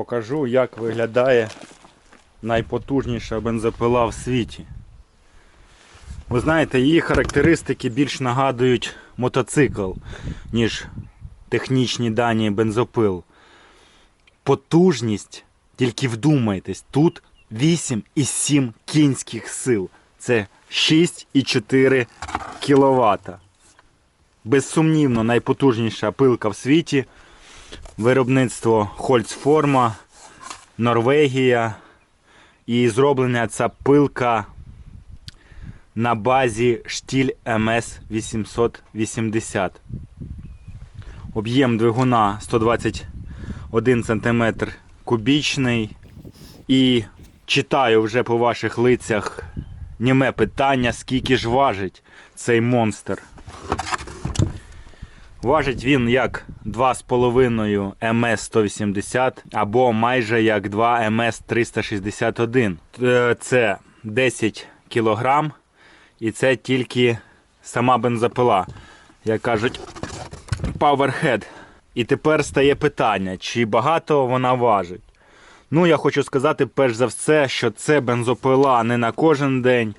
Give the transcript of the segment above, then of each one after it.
покажу, як виглядає найпотужніша бензопила в світі. Ви знаєте, її характеристики більш нагадують мотоцикл, ніж технічні дані бензопил. Потужність, тільки вдумайтесь, тут 8,7 кінських сил. Це 6,4 кВт. Безсумнівно найпотужніша пилка в світі. Виробництво Хольцформа, Норвегія. І зроблена ця пилка на базі штіль МС 880. Об'єм двигуна 121 см кубічний. І читаю вже по ваших лицях німе питання, скільки ж важить цей монстр. Важить він як 2,5 МС-180 або майже як 2 МС-361. Е, Це 10 кг і це тільки сама бензопила, як кажуть, Powerhead. І тепер стає питання, чи багато вона важить. Ну, я хочу сказати, перш за все, що це бензопила не на кожен день.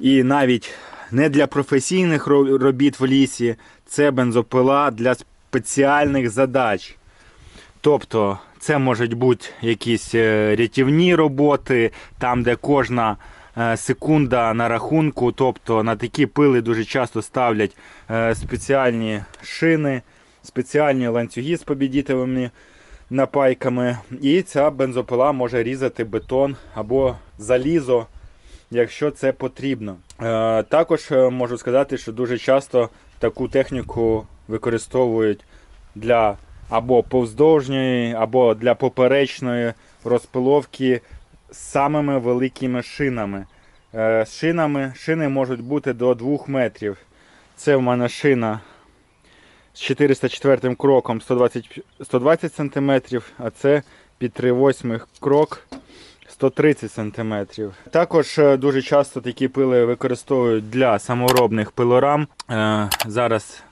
І навіть не для професійних робіт в лісі, це бензопила для спеціальних задач. Тобто, це можуть бути якісь е, рятівні роботи, там, де кожна е, секунда на рахунку. Тобто на такі пили дуже часто ставлять е, спеціальні шини, спеціальні ланцюги з побідітовими напайками. І ця бензопила може різати бетон або залізо, якщо це потрібно. Е, Також е, можу сказати, що дуже часто таку техніку використовують для або повздовжньої, або для поперечної розпиловки самими великими шинами. Е, шинами шини можуть бути до 2 метрів. Це в мене шина з 404 кроком 120, 120 см, а це під 3,8 крок 130 см. Також е, дуже часто такі пили використовують для саморобних пилорам. Е, Зараз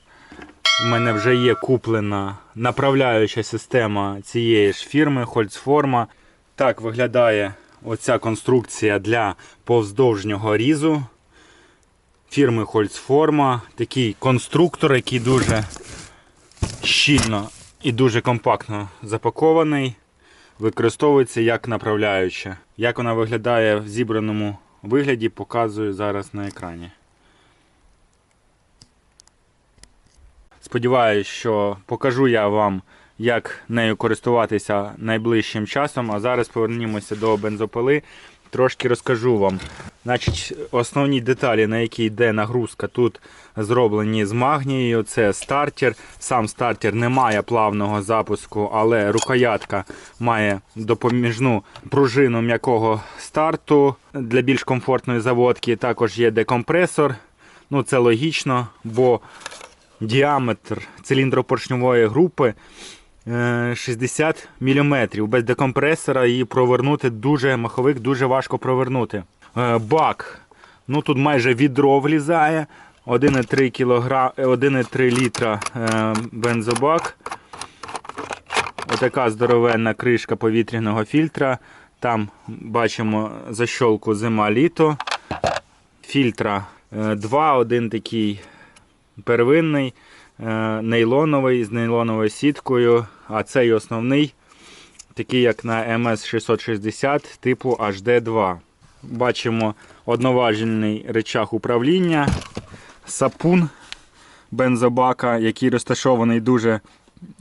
в мене вже є куплена направляюча система цієї ж фірми Holzforma. Так виглядає оця конструкція для повздовжнього різу фірми Holzforma. Такий конструктор, який дуже щільно і дуже компактно запакований. Використовується як направляюча. Як вона виглядає в зібраному вигляді, показую зараз на екрані. Сподіваюсь, що покажу я вам, як нею користуватися найближчим часом. А зараз повернімося до бензопили. Трошки розкажу вам. Значить, основні деталі, на які йде нагрузка, тут зроблені з магнією. Це стартер. Сам стартер не має плавного запуску, але рукоятка має допоміжну пружину м'якого старту для більш комфортної заводки. Також є декомпресор. Ну, це логічно, бо діаметр циліндропоршньової групи 60 мм. Без декомпресора її провернути дуже маховик дуже важко провернути. Е, Бак. Ну тут майже відро влізає. 1,3 кг, 1,3 літра е, бензобак. Отака здоровенна кришка повітряного фільтра. Там бачимо защолку зима-літо. Фільтра е, два, один такий первинний, е, нейлоновий з нейлоновою сіткою, а цей основний, такий як на MS660 типу HD2. Бачимо одноважільний речах управління, сапун бензобака, який розташований дуже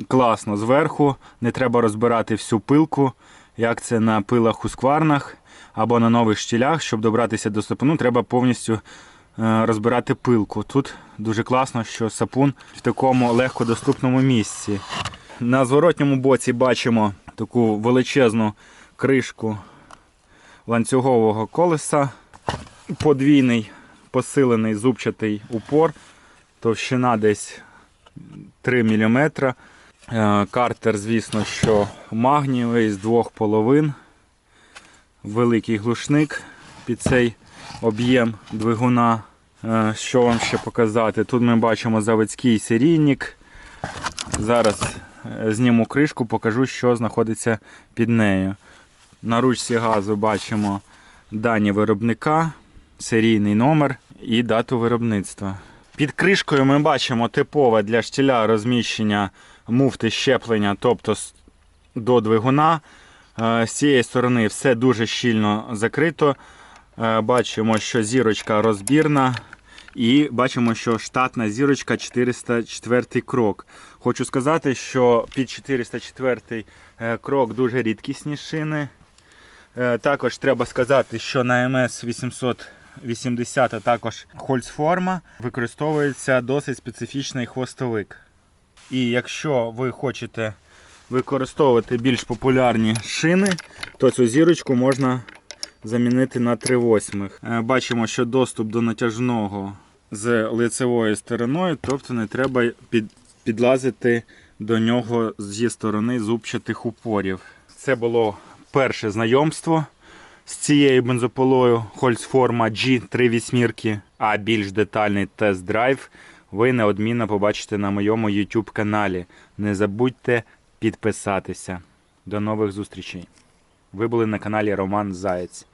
класно зверху. Не треба розбирати всю пилку, як це на пилах у скварнах або на нових щілях. Щоб добратися до сапуну, треба повністю е, розбирати пилку. Тут дуже класно, що сапун в такому легкодоступному місці. На зворотньому боці бачимо таку величезну кришку ланцюгового колеса, подвійний посилений зубчатий упор, товщина десь 3 мм. Е, Картер, звісно, що магнієвий з двох половин. Великий глушник під цей об'єм двигуна. Е, Що вам ще показати? Тут ми бачимо заводський серійник. Зараз е, зніму кришку, покажу, що знаходиться під нею. На ручці газу бачимо дані виробника, серійний номер і дату виробництва. Під кришкою ми бачимо типове для штіля розміщення муфти щеплення, тобто до двигуна. Е, З цієї сторони все дуже щільно закрито. Е, Бачимо, що зірочка розбірна. І бачимо, що штатна зірочка 404 крок. Хочу сказати, що під 404 е, крок дуже рідкісні шини. Е, Також треба сказати, що на МС 880 а також хольцформа використовується досить специфічний хвостовик. І якщо ви хочете використовувати більш популярні шини, то цю зірочку можна замінити на 3 восьмих. Е, Бачимо, що доступ до натяжного з лицевою стороною, тобто не треба під, підлазити до нього зі сторони зубчатих упорів. Це було перше знайомство з цією бензополою Holzforma G38, а більш детальний тест-драйв ви неодмінно побачите на моєму YouTube каналі. Не забудьте підписатися. До нових зустрічей. Ви були на каналі Роман Заєць.